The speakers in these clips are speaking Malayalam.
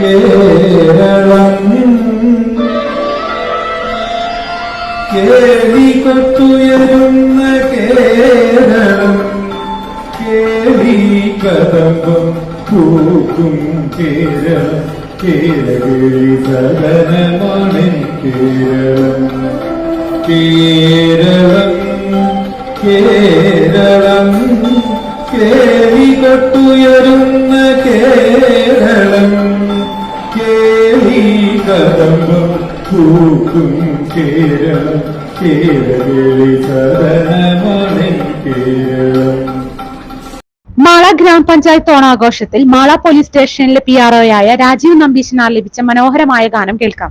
കേരളം കേളി കൊത്തുയരുന്ന കേരളം പൂക്കും കേരളം കേരളി കേരളം കേളി കേരളം പൂക്കും കേരളം കേരളി കേരളം മാള ഗ്രാമപഞ്ചായത്ത് ഓണാഘോഷത്തിൽ മാള പോലീസ് സ്റ്റേഷനിലെ പി ആർഒയായ രാജീവ് നമ്പീശനാർ ലഭിച്ച മനോഹരമായ ഗാനം കേൾക്കാം.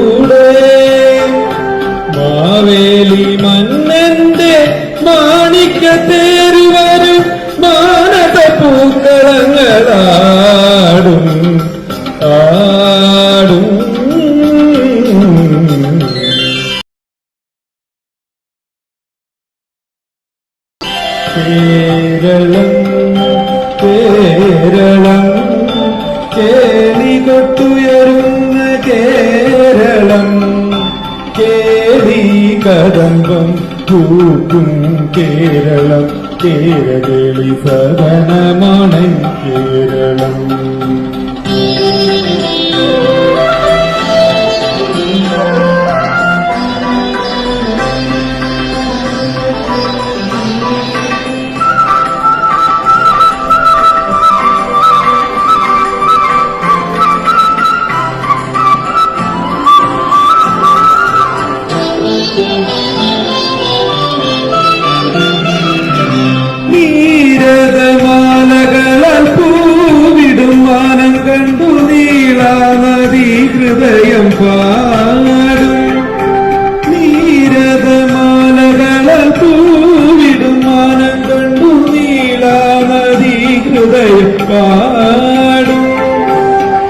കേരളം കേരളം കേളി കേരളം കേരളം കേരളി സദനമാണ് കേരളം.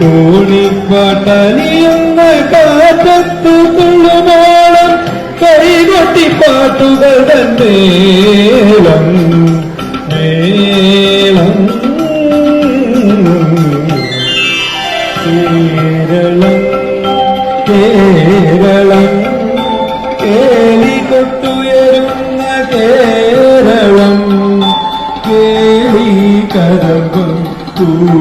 തോണിപ്പാട്ടലിയുന്ന കാറ്റത്ത് തുള്ളുമോളം കൈകൊട്ടി പാട്ടുകൾ തന്നേളം മേളം കേരളം കേരളം. കേളി കൊട്ടുയരുന്ന കേരളം. കേളി തൂക്കും